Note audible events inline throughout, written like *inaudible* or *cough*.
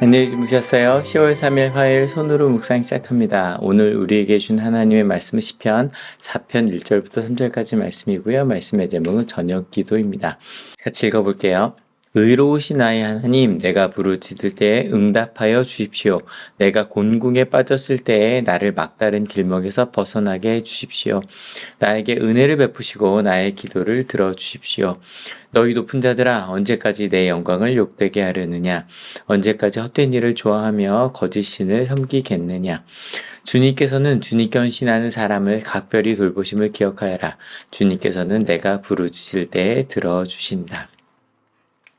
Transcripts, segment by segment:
안녕히 주무셨어요? 10월 3일 화요일 손으로 묵상 시작합니다. 오늘 우리에게 준 하나님의 말씀은 시편 4편 1절부터 3절까지 말씀이고요. 말씀의 제목은 저녁 기도입니다. 같이 읽어볼게요. 의로우신 나의 하나님, 내가 부르짖을 때에 응답하여 주십시오. 내가 곤궁에 빠졌을 때에 나를 막다른 길목에서 벗어나게 해 주십시오. 나에게 은혜를 베푸시고 나의 기도를 들어 주십시오. 너희 높은 자들아, 언제까지 내 영광을 욕되게 하려느냐? 언제까지 헛된 일을 좋아하며 거짓 신을 섬기겠느냐? 주님께서는 주님께 헌신하는 사람을 각별히 돌보심을 기억하여라. 주님께서는 내가 부르짖을 때에 들어 주신다.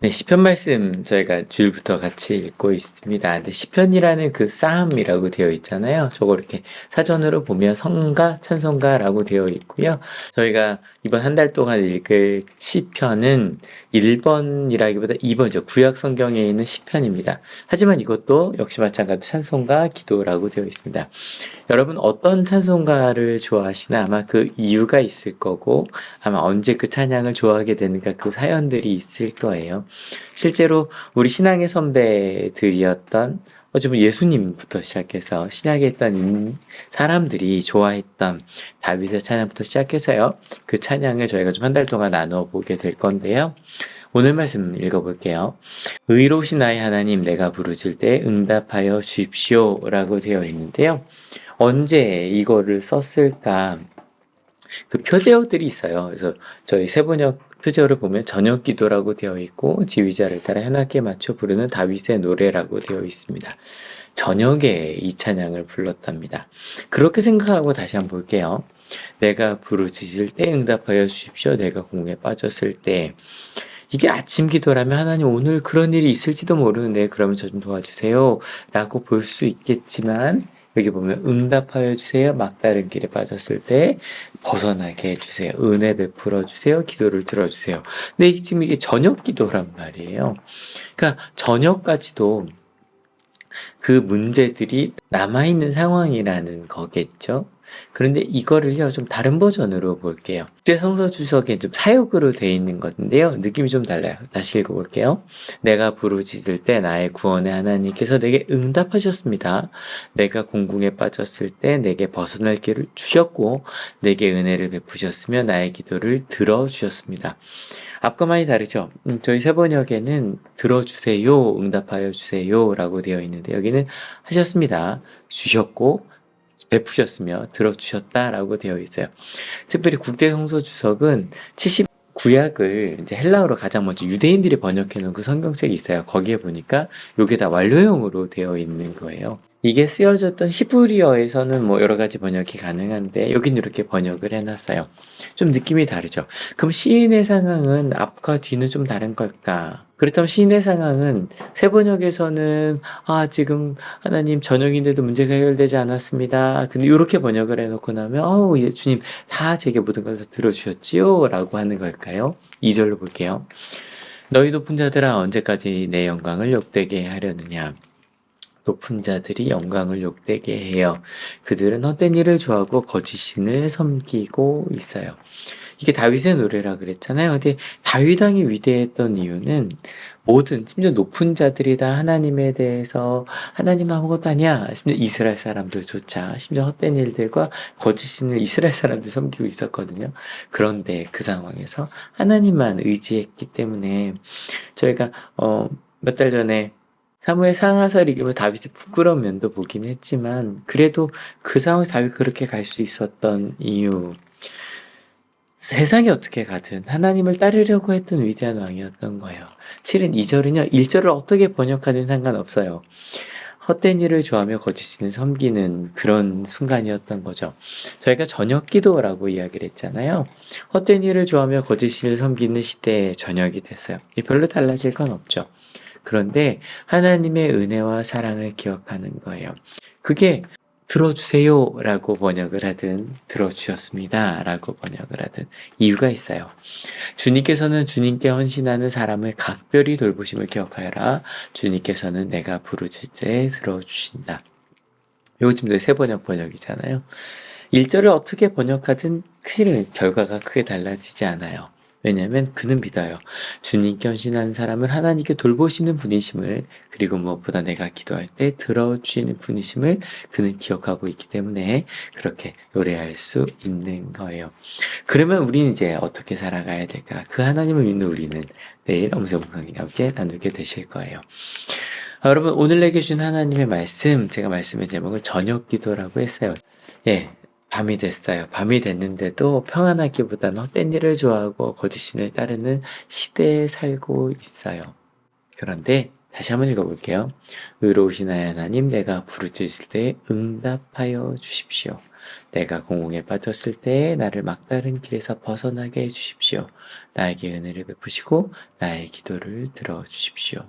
네, 시편 말씀 저희가 줄부터 같이 읽고 있습니다. 근데 시편이라는 그 싸움이라고 되어 있잖아요. 저거 이렇게 사전으로 보면 성가, 찬송가라고 되어 있고요. 저희가 이번 한 달 동안 읽을 시편은 1번이라기보다 2번이죠. 구약 성경에 있는 시편입니다. 하지만 이것도 역시 마찬가지로 찬송가, 기도라고 되어 있습니다. 여러분 어떤 찬송가를 좋아하시나 아마 그 이유가 있을 거고 아마 언제 그 찬양을 좋아하게 되는가 그 사연들이 있을 거예요. 실제로 우리 신앙의 선배들이었던 어쩌면 예수님부터 시작해서 신약에 있던 사람들이 좋아했던 다윗의 찬양부터 시작해서요. 그 찬양을 저희가 좀 한 달 동안 나눠 보게 될 건데요. 오늘 말씀 읽어볼게요. 의로우신 나의 하나님 내가 부르질 때 응답하여 주십시오 라고 되어 있는데요. 언제 이거를 썼을까? 그 표제어들이 있어요. 그래서 저희 세번역 표제어를 보면 저녁 기도라고 되어 있고 지휘자를 따라 현악기에 맞춰 부르는 다윗의 노래라고 되어 있습니다. 저녁에 이 찬양을 불렀답니다. 그렇게 생각하고 다시 한번 볼게요. 내가 부르짖을 때 응답하여 주십시오. 내가 공에 빠졌을 때 이게 아침 기도라면 하나님 오늘 그런 일이 있을지도 모르는데 그러면 저 좀 도와주세요. 라고 볼 수 있겠지만 여기 보면 응답하여 주세요. 막다른 길에 빠졌을 때 벗어나게 해주세요. 은혜 베풀어 주세요. 기도를 들어주세요. 근데 지금 이게 저녁 기도란 말이에요. 그러니까 저녁까지도 그 문제들이 남아있는 상황이라는 거겠죠. 그런데 이거를요, 좀 다른 버전으로 볼게요. 국제 성서 주석에 좀 사역으로 돼 있는 건데요. 느낌이 좀 달라요. 다시 읽어볼게요. 내가 부르짖을 때 나의 구원의 하나님께서 내게 응답하셨습니다. 내가 공궁에 빠졌을 때 내게 벗어날 길을 주셨고, 내게 은혜를 베푸셨으며 나의 기도를 들어주셨습니다. 앞과 많이 다르죠. 음, 저희 세번역에는 들어주세요, 응답하여 주세요 라고 되어 있는데 여기는 하셨습니다. 주셨고 베푸셨으며 들어주셨다라고 되어 있어요. 특별히 국대 성서 주석은 70 구약을 이제 헬라어로 가장 먼저 유대인들이 번역해 놓은 그 성경책이 있어요. 거기에 보니까 이게 다 완료형으로 되어 있는 거예요. 이게 쓰여졌던 히브리어에서는 뭐 여러 가지 번역이 가능한데 여긴 이렇게 번역을 해놨어요. 좀 느낌이 다르죠. 그럼 시인의 상황은 앞과 뒤는 좀 다른 걸까? 그렇다면 시인의 상황은 세 번역에서는 아 지금 하나님 저녁인데도 문제가 해결되지 않았습니다. 근데 이렇게 번역을 해놓고 나면 어우 예, 주님 다 제게 모든 것을 들어주셨지요라고 하는 걸까요? 2절로 볼게요. 너희 높은 자들아 언제까지 내 영광을 욕되게 하려느냐? 높은 자들이 영광을 욕되게 해요. 그들은 헛된 일을 좋아하고 거짓신을 섬기고 있어요. 이게 다윗의 노래라 그랬잖아요. 근데 다윗 왕이 위대했던 이유는 모든 심지어 높은 자들이 다 하나님에 대해서 하나님 아무것도 아니야. 심지어 이스라엘 사람들조차 심지어 헛된 일들과 거짓신을 이스라엘 사람들 섬기고 있었거든요. 그런데 그 상황에서 하나님만 의지했기 때문에 저희가 어, 몇 달 전에 사무엘 상하설 읽으면서 다윗의 부끄러운 면도 보긴 했지만 그래도 그 상황에서 다윗 그렇게 갈 수 있었던 이유 세상이 어떻게 가든 하나님을 따르려고 했던 위대한 왕이었던 거예요. 실은 2절은요. 1절을 어떻게 번역하든 상관없어요. 헛된 일을 좋아하며 거짓신을 섬기는 그런 순간이었던 거죠. 저희가 저녁 기도라고 이야기를 했잖아요. 헛된 일을 좋아하며 거짓신을 섬기는 시대에 저녁이 됐어요. 별로 달라질 건 없죠. 그런데 하나님의 은혜와 사랑을 기억하는 거예요. 그게 들어주세요 라고 번역을 하든 들어주셨습니다 라고 번역을 하든 이유가 있어요. 주님께서는 주님께 헌신하는 사람을 각별히 돌보심을 기억하여라. 주님께서는 내가 부르짖을 때 들어주신다. 요거 지금 세 번역 번역이잖아요. 1절을 어떻게 번역하든 실은 결과가 크게 달라지지 않아요. 왜냐하면 그는 믿어요. 주님께 헌신하는 사람은 하나님께 돌보시는 분이심을 그리고 무엇보다 내가 기도할 때 들어주시는 분이심을 그는 기억하고 있기 때문에 그렇게 노래할 수 있는 거예요. 그러면 우리는 이제 어떻게 살아가야 될까? 그 하나님을 믿는 우리는 내일 엄세 목사님과 함께 나누게 되실 거예요. 아, 여러분 오늘 내게 준 하나님의 말씀 제가 말씀의 제목을 저녁 기도라고 했어요. 예, 밤이 됐어요. 밤이 됐는데도 평안하기보다는 헛된 일을 좋아하고 거짓신을 따르는 시대에 살고 있어요. 그런데 다시 한번 읽어볼게요. 의로우신 하나님, 내가 부르짖을 때 응답하여 주십시오. 내가 공공에 빠졌을 때 나를 막다른 길에서 벗어나게 해 주십시오. 나에게 은혜를 베푸시고 나의 기도를 들어 주십시오.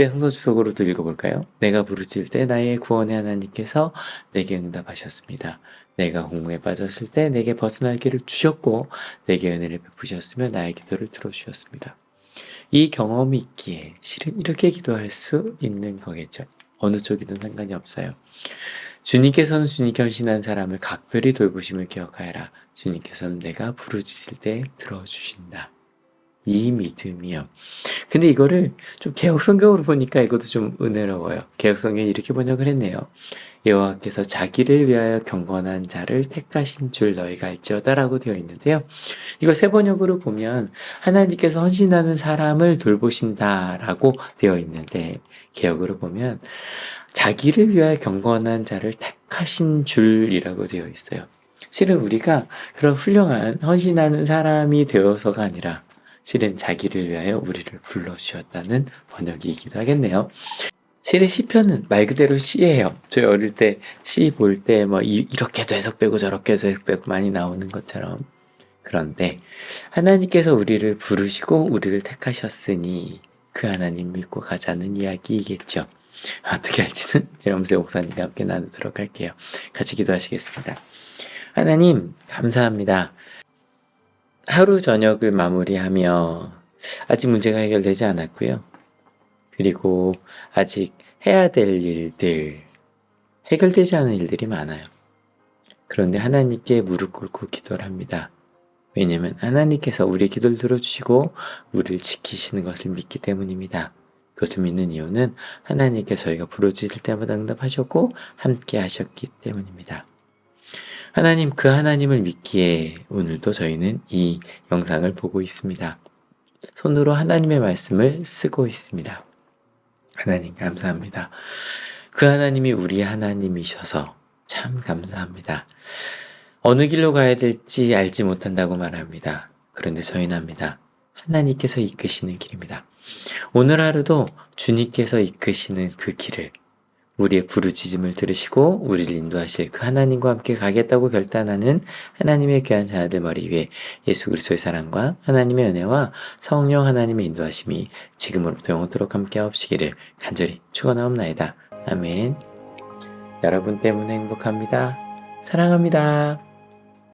국제 성서 주석으로도 읽어볼까요? 내가 부르짖을 때 나의 구원의 하나님께서 내게 응답하셨습니다. 내가 공공에 빠졌을 때 내게 벗어날 길을 주셨고 내게 은혜를 베푸셨으며 나의 기도를 들어주셨습니다. 이 경험이 있기에 실은 이렇게 기도할 수 있는 거겠죠. 어느 쪽이든 상관이 없어요. 주님께서는 주님께 헌신한 사람을 각별히 돌보심을 기억하여라. 주님께서는 내가 부르짖을 때 들어주신다. 이 믿음이요. 근데 이거를 좀 개혁 성경으로 보니까 이것도 좀 은혜로워요. 개혁 성경이 이렇게 번역을 했네요. 여호와께서 자기를 위하여 경건한 자를 택하신 줄 너희가 알지어다라고 되어 있는데요. 이거 세 번역으로 보면 하나님께서 헌신하는 사람을 돌보신다라고 되어 있는데 개혁으로 보면 자기를 위하여 경건한 자를 택하신 줄이라고 되어 있어요. 실은 우리가 그런 훌륭한 헌신하는 사람이 되어서가 아니라 실은 자기를 위하여 우리를 불러주셨다는 번역이기도 하겠네요. 실은 시편은 말 그대로 시예요. 저희 어릴 때 시 볼 때 뭐 이렇게도 해석되고 저렇게도 해석되고 많이 나오는 것처럼 그런데 하나님께서 우리를 부르시고 우리를 택하셨으니 그 하나님 믿고 가자는 이야기이겠죠. 어떻게 할지는 *laughs* 이러면서 목사님과 함께 나누도록 할게요. 같이 기도하시겠습니다. 하나님 감사합니다. 하루 저녁을 마무리하며 아직 문제가 해결되지 않았고요. 그리고 아직 해야 될 일들, 해결되지 않은 일들이 많아요. 그런데 하나님께 무릎 꿇고 기도를 합니다. 왜냐면 하나님께서 우리의 기도를 들어주시고 우리를 지키시는 것을 믿기 때문입니다. 그것을 믿는 이유는 하나님께 저희가 부르짖을 때마다 응답하셨고 함께 하셨기 때문입니다. 하나님 그 하나님을 믿기에 오늘도 저희는 이 영상을 보고 있습니다. 손으로 하나님의 말씀을 쓰고 있습니다. 하나님 감사합니다. 그 하나님이 우리 하나님이셔서 참 감사합니다. 어느 길로 가야 될지 알지 못한다고 말합니다. 그런데 저희는 합니다. 하나님께서 이끄시는 길입니다. 오늘 하루도 주님께서 이끄시는 그 길을 우리의 부르짖음을 들으시고 우리를 인도하실 그 하나님과 함께 가겠다고 결단하는 하나님의 귀한 자녀들 머리 위에 예수 그리스도의 사랑과 하나님의 은혜와 성령 하나님의 인도하심이 지금으로부터 영원토록 함께 하옵시기를 간절히 축원하옵나이다. 아멘. 여러분 때문에 행복합니다. 사랑합니다.